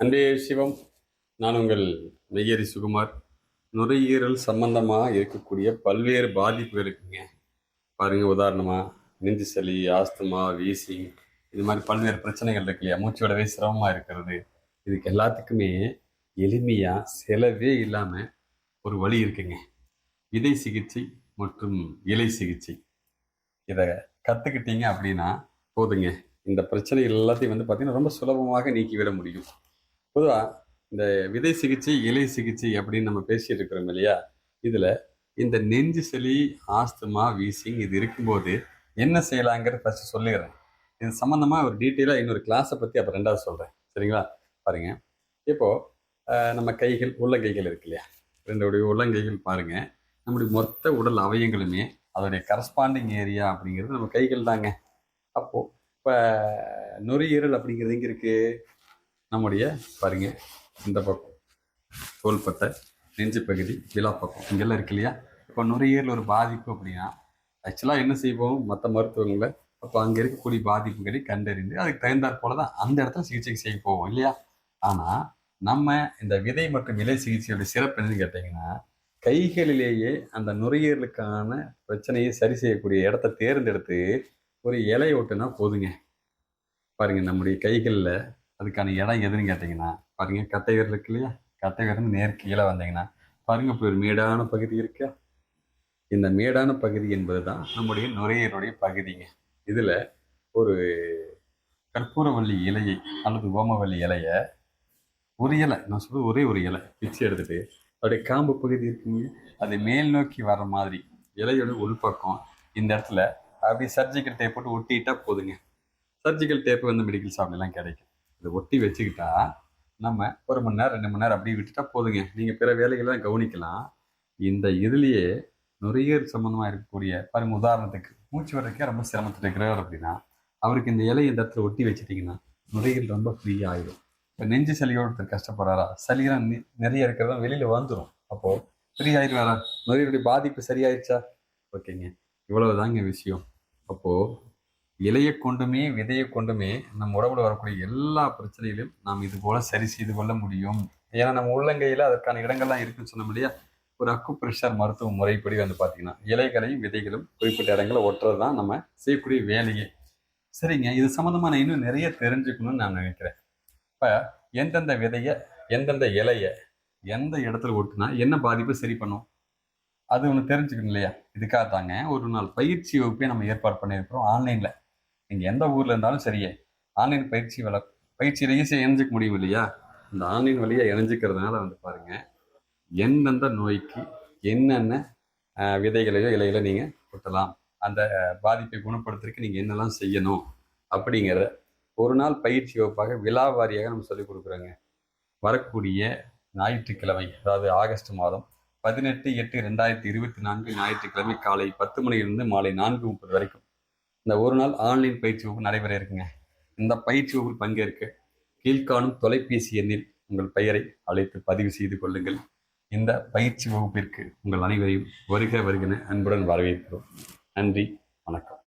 அன்பே சிவம் நான் உங்கள் மெய்யரி சுகுமார். நுரையீரல் சம்பந்தமாக இருக்கக்கூடிய பல்வேறு பாதிப்புகள் இருக்குங்க. பாருங்கள் உதாரணமாக நெஞ்சு சளி ஆஸ்துமா வீசிங் இது மாதிரி பல்வேறு பிரச்சனைகள் இருக்கு இல்லையா? மூச்சு விடவே சிரமமாக இருக்கிறது. இதுக்கு எல்லாத்துக்குமே எளிமையாக செலவே இல்லாமல் ஒரு வழி இருக்குங்க. விதை சிகிச்சை மற்றும் இலை சிகிச்சை. இதை கற்றுக்கிட்டீங்க அப்படின்னா போதுங்க. இந்த பிரச்சனைகள் எல்லாத்தையும் வந்து பார்த்திங்கன்னா ரொம்ப சுலபமாக நீக்கிவிட முடியும். பொதுவாக இந்த விதை சிகிச்சை இலை சிகிச்சை அப்படின்னு நம்ம பேசிட்டு இருக்கிறோம் இல்லையா? இதில் இந்த நெஞ்சு சளி ஆஸ்துமா வீசிங் இது இருக்கும்போது என்ன செய்யலாங்கிறத ஃபர்ஸ்ட் சொல்லிடுறேன். இது சம்மந்தமாக ஒரு டீட்டெயிலாக இன்னொரு கிளாஸை பற்றி அப்புறம் ரெண்டாவது சொல்கிறேன் சரிங்களா? பாருங்க. இப்போது நம்ம கைகள் உள்ளங்கைகள் இருக்கு இல்லையா? ரெண்டுடைய உள்ளங்கைகள் பாருங்கள் நம்முடைய மொத்த உடல் அவயங்களுமே அதோடைய கரஸ்பாண்டிங் ஏரியா அப்படிங்கிறது நம்ம கைகள் தாங்க. அப்போது இப்போ நுரையீரல் அப்படிங்கிறது எங்கே இருக்குது நம்முடைய பாருங்க இந்த பக்கம் தோல்பத்தை நெஞ்சு பகுதி விழா பக்கம். இங்கெல்லாம் இருக்கு இல்லையா? இப்போ நுரையீரல் ஒரு பாதிப்பு அப்படின்னா ஆக்சுவலாக என்ன செய்வோம்? மற்ற மருத்துவங்களை அப்போ அங்கே இருக்கக்கூடிய பாதிப்புகளை கண்டறிந்து அதுக்கு தகுந்தாற் போல தான் அந்த இடத்துல சிகிச்சை செய்ய போவோம் இல்லையா? ஆனால் நம்ம இந்த விதை மற்றும் இலை சிகிச்சையோட சிறப்பு என்னன்னு கேட்டிங்கன்னா கைகளிலேயே அந்த நுரையீரலுக்கான பிரச்சனையை சரி செய்யக்கூடிய இடத்த தேர்ந்தெடுத்து ஒரு இலை ஒட்டுனா போதுங்க. பாருங்க நம்முடைய கைகளில் அதுக்கான இடம் எதுன்னு கேட்டிங்கன்னா பாருங்க கட்டை விரல் இருக்கு இல்லையா? கட்டை விரல் நேர் கீழே வந்தீங்கன்னா பாருங்க இப்போ ஒரு மேடான பகுதி இருக்கா? இந்த மேடான பகுதி என்பது தான் நம்முடைய நுரையீரலுடைய பகுதிங்க. இதில் ஒரு கற்பூரவள்ளி இலையை அல்லது ஓமவள்ளி இலையை ஒரு இலை நான் சொல்கிறது ஒரே ஒரு இலை பிச்சு எடுத்துட்டு அப்படியே காம்பு பகுதி இருக்குங்க. அது மேல் நோக்கி வர மாதிரி இலையோட உள்பக்கம் இந்த இடத்துல அப்படியே சர்ஜிக்கல் டேப் போட்டு ஒட்டிட்டா போதுங்க. சர்ஜிக்கல் டேப்பு வந்து மெடிக்கல் ஷாப்லாம் கிடைக்கும். இதை ஒட்டி வச்சுக்கிட்டா நம்ம ஒரு மணி நேரம் ரெண்டு மணி நேரம் அப்படியே விட்டுட்டா போதுங்க. நீங்கள் பிற வேலைகள்லாம் கவனிக்கலாம். இந்த இதுலேயே நுரையீர் சம்மந்தமாக இருக்கக்கூடிய பாருங்க உதாரணத்துக்கு மூச்சு வர்றதுக்கே ரொம்ப சிரமத்தில் இருக்கிறார் அப்படின்னா அவருக்கு இந்த இலையை இந்த இடத்துல ஒட்டி வச்சிட்டிங்கன்னா நுரையீரல் ரொம்ப ஃப்ரீ ஆகிடும் இப்போ நெஞ்சு சளியோட ஒருத்தர் கஷ்டப்படுறாரா? சளியெல்லாம் நிறைய இருக்கிறதா வெளியில் வந்துடும் அப்போது ஃப்ரீ ஆயிடுவாரா நுரையீரலுடைய பாதிப்பு சரியாயிருச்சா? ஓகேங்க. இவ்வளவுதாங்க விஷயம். அப்போது இலையை கொண்டுமே விதையை கொண்டுமே நம்ம உடம்புல வரக்கூடிய எல்லா பிரச்சனைகளையும் நாம் இது போல சரி செய்து கொள்ள முடியும். ஏன்னா நம்ம உள்ளங்கையில் அதற்கான இடங்கள்லாம் இருக்குன்னு சொன்னோம் இல்லையா? ஒரு அக்கு பிரஷர் மருத்துவ முறைப்படி வந்து பார்த்தீங்கன்னா இலைகளையும் விதைகளும் குறிப்பிட்ட இடங்களை ஒட்டுறது தான் நம்ம செய்யக்கூடிய வேலையே. சரிங்க இது சம்மந்தமாக நான் இன்னும் நிறைய தெரிஞ்சுக்கணும்னு நான் நினைக்கிறேன். இப்போ எந்தெந்த விதையை எந்தெந்த இலையை எந்த இடத்துல ஒட்டுனா என்ன பாதிப்பு சரி பண்ணும்? அது ஒன்று தெரிஞ்சுக்கணும் இல்லையா? இதுக்காக தாங்க ஒரு நாள் பயிற்சி வகுப்பே நம்ம ஏற்பாடு பண்ணியிருக்கிறோம் ஆன்லைனில். நீங்கள் எந்த ஊரில் இருந்தாலும் சரியே ஆன்லைன் பயிற்சி வள பயிற்சியில் ஈஸியாக இணைஞ்சிக்க முடியும் இல்லையா? இந்த ஆன்லைன் வழியாக இணைஞ்சிக்கிறதுனால வந்து பாருங்கள் எந்தெந்த நோய்க்கு என்னென்ன விதைகளையோ இலைகளோ நீங்கள் கொட்டலாம். அந்த பாதிப்பை குணப்படுத்துறதுக்கு நீங்கள் என்னெல்லாம் செய்யணும் அப்படிங்கிறத ஒரு நாள் பயிற்சி வகுப்பாக விழா வாரியாக நம்ம சொல்லிக் கொடுக்குறோங்க. வரக்கூடிய ஞாயிற்றுக்கிழமை அதாவது ஆகஸ்ட் மாதம் பதினெட்டு எட்டு ரெண்டாயிரத்தி இருபத்தி நான்கு ஞாயிற்றுக்கிழமை காலை பத்து மணியிலிருந்து மாலை நான்கு முப்பது வரைக்கும். இந்த ஒரு நாள் ஆன்லைன் பயிற்சி வகுப்பு நடைபெற இருக்குங்க. இந்த பயிற்சி வகுப்பில் பங்கேற்க கீழ்காணும் தொலைபேசி எண்ணில் உங்கள் பெயரை அழைத்து பதிவு செய்து கொள்ளுங்கள். இந்த பயிற்சி வகுப்பிற்கு உங்கள் அனைவரையும் வருக வருகின அன்புடன் வரவேற்கிறோம். நன்றி வணக்கம்.